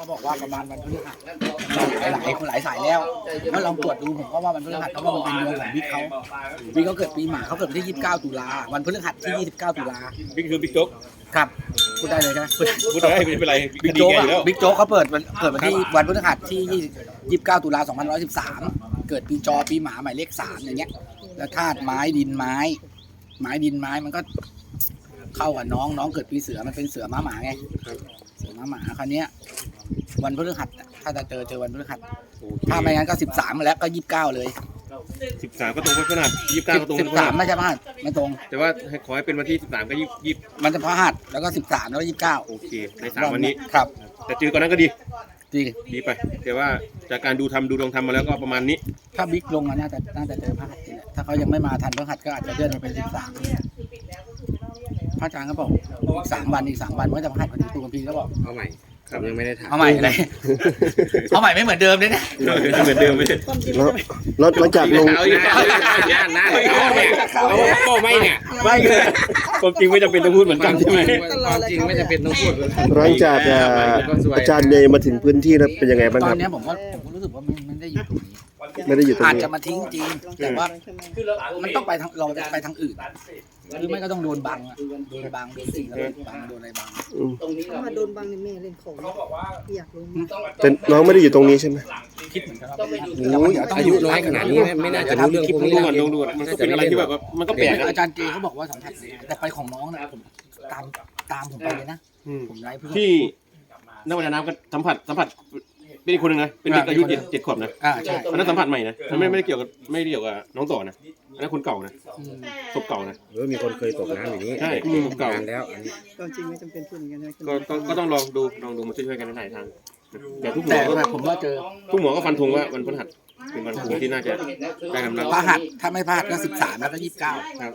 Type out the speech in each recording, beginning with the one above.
เขาบอกว่าประมาณวันพฤหัสหลายหลายคนหลายสายแล้วก็ลองตรวจดูผมก็ว่าวันพฤหัสเพราะว่ามันเป็นดวงของบิ๊กเขาบิ๊กเขาเกิดปีหมาเขาเกิดวันที่ 29 ตุลาวันพฤหัสที่ 29 ตุลาบิ๊กคือบิ๊กโจ๊กครับพูดได้เลยใช่ไหมพูดได้พูดได้ไม่เป็นไรบิ๊กดีโจ๊กแกออะยู่แล้วบิ๊กโจ๊กเขาเปิดวันเปิดวันที่วันพฤหัสที่ 29 ตุลา2513 เกิดปีจอปีหมาหมายเลขสามอย่างเงี้ยแล้วธาตุไม้ดินไม้ ไม้ดินไม้มันก็เข้ากับน้องน้องเกิดปีเสือมันเป็นเสือม้าหมาไง เสือม้าหมาคราวเนี้ย วันพฤหัสอะถ้าจะเจอเจอวันพฤหัสถ้าไม่งั้นก็สิบสามมาแล้วก็ยี่สิบเก้าเลยสิบสามก็ตรงกับขนาดยี่สิบเก้าก็ตรงสิกับบสามไม่ใช่พฤหัสไม่ตรง แต่ว่าให้ขอให้เป็นวันที่สิบสามก็ยี่สิบมันจะพฤหัสแล้วก็สิบสามแล้วก็ยี่สิบเก้าโอเคในสามวันนี้ ครับแต่เจอก่อนนั้นก็ดี จริงดีไป แต่ว่าจากการดูทำดูดวงทำมาแล้วก็ประมาณนี้ ถ้าบิ๊กลงอะน่าจะน่าจะเจอพฤหัสนี่แหละถ้าเขายังไม่มาทันพฤหัสก็อาจจะเลื่อนมาเป็นสิบสาม พระอาจารย์ก็บอกอีกสามวันอีกสามวันมันก็จะพฤหัสพอดีตัวพี่ก็บอกเอาใหม่ครับยังไม่ได้ถามเอาใหม่เลยเอาใหม่ไม่เหมือนเดิมเลยนะเหมือนเดิมไม่ใช่แล้วแล้วหลังจากลงเอาอีกหน้าหน้าเลยเอาเนี่ยเอาก็ไม่เนี่ยไม่เลยความจริงไม่จำเป็นต้องพูดเหมือนกันใช่ไหมความจริงไม่จำเป็นต้องพูดเลยหลังจากอ่าอาจารย์เนยมาถึงพื้นที่แล้วเป็นยังไงบ้างตอครันบเนี้ยผมก็ผมก็รู้สึกว่ามันมันได้อยู่ตรงนี้ไม่ได้อยู่ตรงอาจนี้จะมาทิ้งจริงแต่ว่ามันต้องไปทางเราจะไปทางอื่น หรือไม่ก็ต้องโดนบังอะโดนบังโดนสิ่งแล้วบังโดนอะไรบังอืมถ้ามาโดนบังในแม่เล่นของอยากรู้มากแต่น้องไม่ได้อยู่ตรงนี้ใช่ไหมคิดเหมือนกันว่าโอ้ยอายุน้อยขนาดนี้ไม่ไม่น่าจะรู้เรื่องพวกดูนี้ก่อนดูก่อนมันก็เป็นอะไรที่แบบว่ามันก็แปลกนะอาจารย์เจเขาบอกว่าสัมผัสได้แต่ไปของน้องนะผมตามตามผมไปเลยนะอืมผมไลฟ์เพื่อที่นักว่ายน้ำก็สัมผัสสัมผัสเป็นอีกคนหนึงนะเป็นเด็กอายุเจ็ดเจ็ดขวบนะอ่าใช่ อันนั้นสัมผัสใหม่นะมันไม่ไม่ได้เกี่ยวกับไม่ได้เกี่ยวกับน้องต่อนะอั นนั้นคนเก่านะอืมศพเก่านะเออมีคนเคยตกน้ำอย่างนี้ใช่ผมเก่านานแล้วอันนี้ก็จริงไม่จำเป็นพูดอย่างนั้นนะก็ก็ก็ต้องลองดูลองดูมาช่วยๆกันในหลายทางแต่ทุกหมแต่อก็ผมว่าเจอทุกหมอก็ฟันธงว่าวันพฤหัสเป็นวันครูที่น่าจะได้กำลังพระหัสถ้าไม่พลาดก็สิบสามแล้วก็ยี่สิบเก้าครับ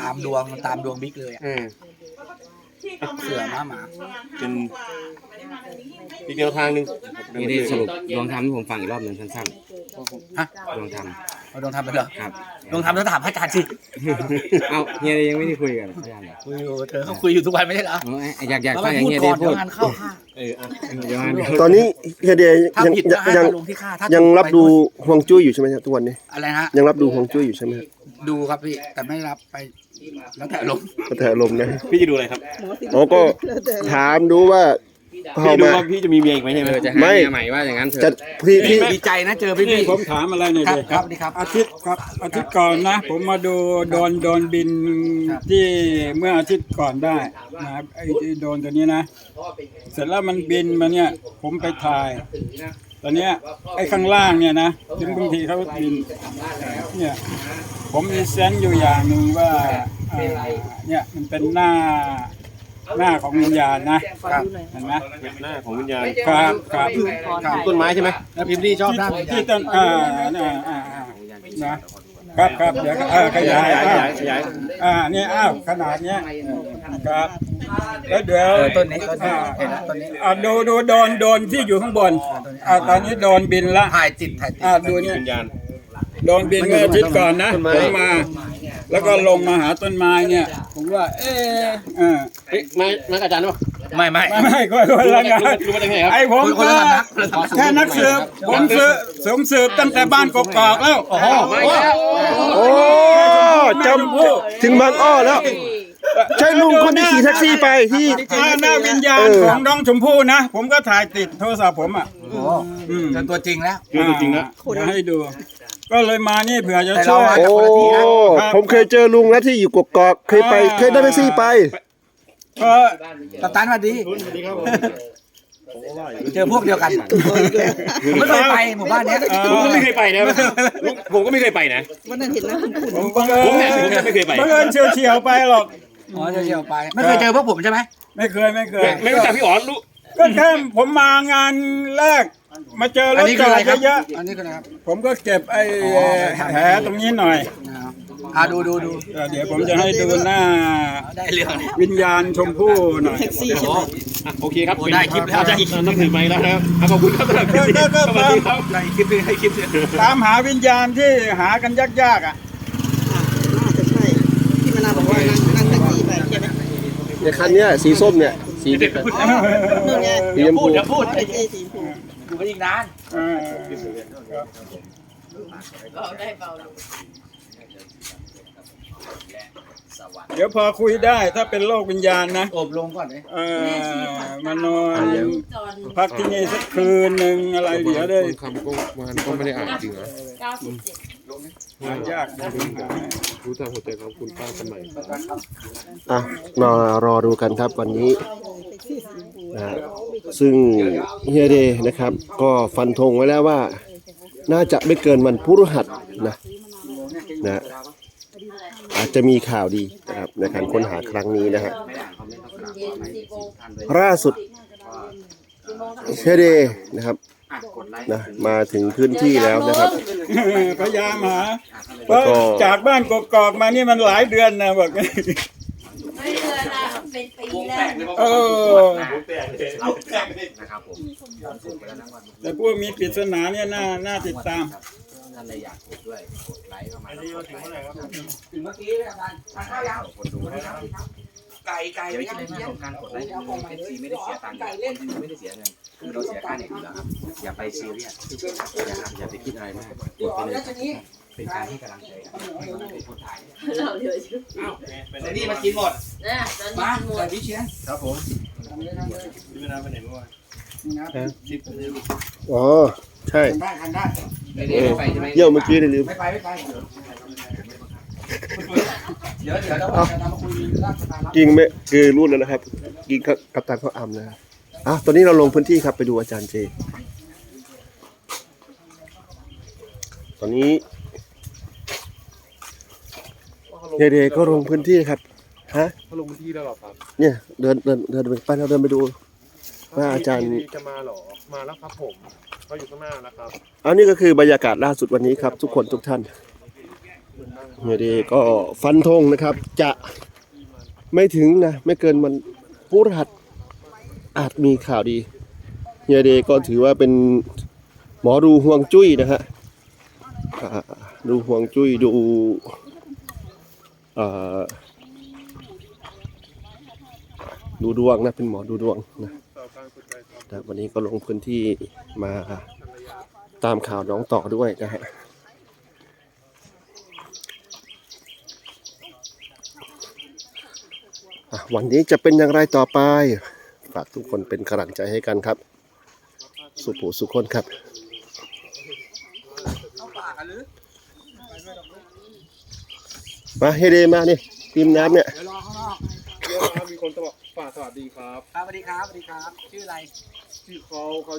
ตามดวงตามดวงบิ๊กเลยอะเออ เสือม้าหมาเป็นอีกแนวทางหนึ่งนี่ที่สรุปลองทำให้ผมฟังอีกรอบหนึ่งสั้นฮะๆลองท เอาดวงทำไปเหรอำครับดวงทำแล้วถามพระอาจารย์สิเอาเฮียยังไม่ได้คุยกันอาจารย์เหรอคุยอยู่เธอเขาคุยอยู่ทุกวันไม่ใช่เหรอเอออยากอยากแล้วฟัมางอย่างพูดเฮียก่ได้อนพูเดี๋ยดวงานเข้าค่ะเอออะเดี๋ยวมาเดี๋ยวตอนนี้เฮียเดย์ถ้ายังผิดยังก็ให้ยังมาลงที่ค่าถ้ายังถูกรับไปดูฮวงจุ้ยอยู่ใช่ไหมครับทุกวันนี้อะไรฮะยังรับดูฮวงจุ้ยอยู่ใช่ไหมครับดูครับพี่แต่ไม่รับไปแล้วแต่ลงก็แต่อารมณ์นะพี่จะดูอะไรครับหมอสิอ๋อก็แล้วแต่ถามดูว่าเข้า พี่ดูมาว่าพี่จะมีเมียอีกไหมใช่ไหมเออจะหาไม่ เมียใหม่ว่าอย่างนั้นเถจะอะพี่พี่ ดีใจนะเจอพี่นี่พี่ผมถามอะไรหน่อยครับดิครับดีครับ อาทิตย์ครับอาทิตย์ก่อนนะ ผมมาดูโดนโดนบินครับที่เมื่ออาทิตย์ก่อนได้นะครับไอ้ที่โดนตัวนี้นะ เสร็จแล้วมันบินมาเนี่ย ผมไปถ่ายตอนเนี้ยไอ้ข้างล่างเนี่ยนะถึงบางทีเขาบินเนี่ยผมมีเซนส์อยู่อย่างหนึ่งว่าอ่าเนี่ยมันเป็นหน้า หน้าของวิญญาณนะเห็นไหมหน้าของวิญญาณครับครับต้นไม้ใช่ไหมแล้วพิมพ์ดีชอบหน้าที่ที่ต้นอ่าอ่าอ่าอ่านะครับครับเดี๋ยวเออขยายขยายอ่าขยายอ่าเนี่ยอ้าวขนาดเนี้ยครับแล้วเดี๋ยวเออต้นนี้ต้นนี้อ่าเห็นแล้วต้นนี้อ่าดูดูโดนโดนที่อยู่ข้างบนอ่าตอนนี้โดนบินละถ่ายติดถ่ายติดอ่าดูเนี่ยวิญญาณโดนบินเมื่ออาทิตย์ก่อนนะต้นไม้ผมมา แล้วก็ลงมาหาต้นไม้เนี่ย ผมว่า เอออ่าเอ๊ะมามากับอาจารย์หรือเปล่าไม่ไม่ไม่ไม่ก็คนละงานรู้มาได้ไงครับไอ้ผมคนก็ละสำนักคนละสำนักแค่นักสืบผมสืบผมสืบตั้งแต่บ้านกอกๆแล้วโอ้โหโอ้จำถึงบางอ้อแล้วใช่ลุงคนที่ขี่แท็กซี่ไปที่อ่าหน้าวิญญาณเออของน้องชมพู่นะ ผมก็ถ่ายติดโทรศัพท์ผมอะโอ้โหอืมเจอตัวจริงแล้วคือตัวจริงนะเดี๋ยวให้ดู ก็เลยมานี่เผื่อจะแต่ช่เราวยมา โอ้ผมเคยเจอลุงแล้วที่อยู่กกอกเคยไปเคยได้แท็กซี่ไปเพราะสตันมาดีเจอพวกเดียวกันผมไม่เคยไปหมู่บ้านเนี้ยผมก็ไม่เคยไปนะผมก็ไม่เคยไปนะ วันนั้นเห็นนะคุณผมบังเอิผมเนี่ยญผมเนี่ยไม่เคยไป บังเอิญเฉียวๆไปหรอก อ๋อเดียวๆไป ไม่เคยเจอพวกผมใช่ไหมไม่เคยไม่เคย ไม่รู้จักพี่อ๋อรู้ก็แค่ผมมางานแรก มาเจอรอันถนี้จคือออะไรดครับ เยอะอันนี้คืออะไรครับ ๆผมก็เก็บไอ้แผลตรงนี้หน่อยอ่าดูดูดูเออเดี๋ยวผมจะให้ดูหน้าได้เรื่องเนี่ยวิญญาณชมพู่หน่อยแท็กซี่ใช่ไหมอะโอเคครับโอ้ได้คลิปแล้วได้คลิปต้องถือไม้แล้วนะครับอะขอบคุณครับสำหรับคลิปนี้สวัสดีครับ ได้คลิปนึงให้คลิปนึงตามหาวิญญาณที่หากันยากๆอะอะน่าจะใช่ที่มานาบอกว่านั่งนั่งแท็กซี่ไปใช่ไหมในคันเนี้ยสีส้มเนี่ยสี เดียวกันนู่นไงสีชมพูไอ้เจ๊สีชมพู อยู่กันอีกนานเออเดี๋ยวพอคุยได้ถ้าเป็นโลกวิญญาณนะอบลงก่อนเลยเออมานอนพักที่นี่สักคืนหนึ่งอะไรเดี๋ยวได้คำก็มันก็ไม่ได้อ่านจริงนะหายากนะรู้แต่หัวใจของคุณป้าสมัยอะมารอดูกันครับวันนี้ นะฮะซึ่งเฮียเดย์นะครับ ก็ฟันธงไว้แล้วว่า น่าจะไม่เกินวันพฤหัสนะนะอาจจะมีข่าวดีนะครับในการค้นหาครั้งนี้นะฮะล่าสุดเฮียเดย์นะครับนะมาถึงพื้นที่แล้วนะครับพยายามหาเพแล้วราะก็จากบ้านกกอกมานี่มันหลายเดือนนะบอกไม่เลยนะ เป็นปีแล้วเออแต่พวกมีปริศนาเนี่ยน่าน่าติดตามท่านเลยอยากกดด้วยกดไลค์เข้ามาถึงเมื่อกี้เลยอาจารย์ทานข้าวยัง ไก่ไก่อย่าไปไม่คิดยังในแง่ของการกดไลค์ของเอฟซีไม่ได้เสียตังค์คนไม่ได้เสียเงินคือเราเสียค่าเน็ตอยู่แล้วครับอย่าไปซีเรียสนะครับอย่าไปคิดอะไรมากกดไปเลยแล้วทีนี้เป็นการให้กำลังใจกันให้กำลังใจคนไทยเราเดี๋ยวชื่อไอ้นี่มากินหมดนะตอนมานี้หมแต่ดพี่เชียนครับผมอ๋อใช่ทานได้ทานได้ไม่ได้ไปใช่ไหมเยี่ยมเมื่อกี้เลยลืมไม่ไปไม่ไป เดี๋ยวเดี๋ยวเราจะมาคุยราชการรับกิงไม่คือรุ่นแล้วนะครับ กิงกับกัปตันเขาอำนะครับอะตอนนี้เราลงพื้นที่ครับไปดูอาจารย์เจ ตอนนี้เดย์ๆก็ลงพื้นที่ครับฮะเขาลงพื้นที่แล้วเหรอครับเนี่ยเดินเดินเดินไปเราเดินไปดู ว่าอาจารย์จะมาเหรอ มาแล้วครับผมเขาอยู่ข้างหน้านะครับ อันนี้ก็คือบรรยากาศล่าสุดวันนี้ครับ ทุกคนทุกท่าน เดย์ก็ฟันธงนะครับ จะไม่ถึงนะ ไม่เกินวันพุธหัสอาจมีข่าวดีเฮียเดก็ถือว่าเป็นหมอดูห่วงจุ้ยนะฮะดูห่วงจุ้ยดูดูดวงนะเป็นหมอดูดวงนะแต่วันนี้ก็ลงพื้นที่มาตามข่าวน้องต่อด้วยนะฮะอะ วันนี้จะเป็นอย่างไรต่อไป ฝากทุกคนเป็นกำลังใจให้กันครับ สุภูสุคนครับมาเฮเดมานี่ทีมน้ำเนี่ยเดี๋ยวรอข้างนอกเดี๋ยวนะครับมีคนจะบอกฝากสวัสดีครับ ครับสวัสดีครับสวัสดีครับ ชื่ออะไรที่เขาเขา